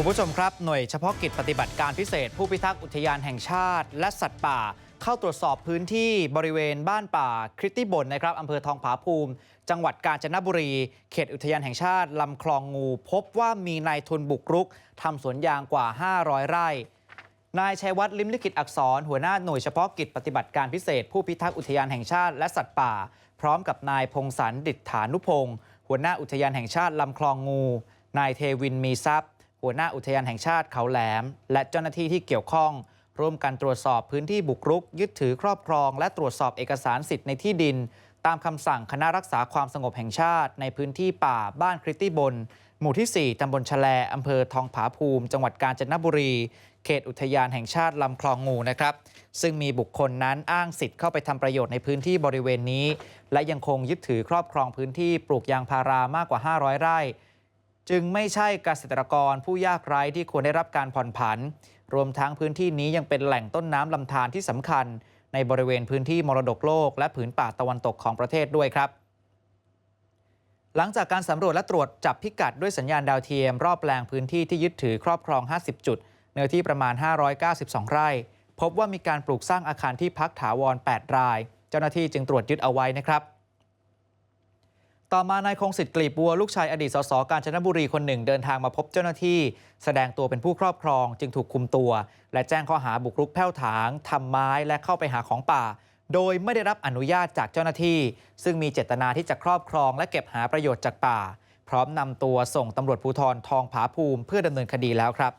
คุณผู้ชมครับ หน่วยเฉพาะกิจปฏิบัติการพิเศษ ผู้พิทักษ์อุทยานแห่งชาติ และสัตว์ป่า เข้าตรวจสอบพื้นที่บริเวณบ้านป่าคริตติบนนะครับอำเภอทองผาภูมิ จังหวัดกาญจนบุรี เขตอุทยานแห่งชาติ ลำคลองงู พบว่ามีนายทุนบุกรุกทำสวนยางกว่า 500 ไร่นายชัยวัฒน์ลิมลิขิตอักษร หัวหน้าหน่วยเฉพาะกิจปฏิบัติการพิเศษ ผู้พิทักษ์อุทยานแห่งชาติและสัตว์ป่า พร้อมกับนายพงศรดิษฐานุพงศ์หัวหน้าอุทยานแห่งชาติลำคลองงู นายเทวินมีทรัพย์ หัวหน้าอุทยานแห่งชาติเขาแหลม และเจ้าหน้าที่ที่เกี่ยวข้อง ร่วมกันตรวจสอบพื้นที่บุกรุก ยึดถือครอบครอง และตรวจสอบเอกสารสิทธิ์ในที่ดิน ตามคำสั่งคณะรักษาความสงบแห่งชาติ ในพื้นที่ป่าบ้านคริตตี้บน หมู่ที่ 4ตำบลชะแลอำเภอทองผาภูมิ จังหวัดกาญจนบุรี เขตอุทยานแห่งชาติลำคลองงูนะครับซึ่งมีบุคคลนั้นอ้างสิทธิ์เข้าไปทำประโยชน์ในพื้นที่บริเวณนี้ และยังคงยึดถือครอบครองพื้นที่ปลูกยางพารามากกว่า 500 ไร่ จึงไม่ใช่เกษตรกรผู้ยากไร้ที่ควรได้รับการผ่อนผัน รวมทั้งพื้นที่นี้ยังเป็นแหล่งต้นน้ำลำธารที่สำคัญ ในบริเวณพื้นที่มรดกโลก และผืนป่าตะวันตกของประเทศด้วยครับ หลังจากการสำรวจและตรวจจับพิกัดด้วยสัญญาณดาวเทียม รอบแปลงพื้นที่ที่ยึดถือครอบครอง 50 จุด เนื้อที่ประมาณ 592 ไร่ พบว่ามีการปลูกสร้างอาคารที่พักถาวร 8 ราย เจ้าหน้าที่จึงตรวจยึดเอาไว้นะครับ ต่อมานายคงสิทธิ์กลีบบัวลูกชายอดีตสสกาญจนบุรีคนหนึ่งเดินทางมาพบเจ้าหน้าที่ แสดงตัวเป็นผู้ครอบครองจึงถูกคุมตัว และแจ้งข้อหาบุกรุกแผ่วถางทำไม้และเข้าไปหาของป่า โดยไม่ได้รับอนุญาตจากเจ้าหน้าที่ ซึ่งมีเจตนาที่จะครอบครอง และเก็บหาประโยชน์จากป่า พร้อมนำตัวส่งตำรวจภูธรทองผาภูมิเพื่อดำเนินคดีแล้วครับ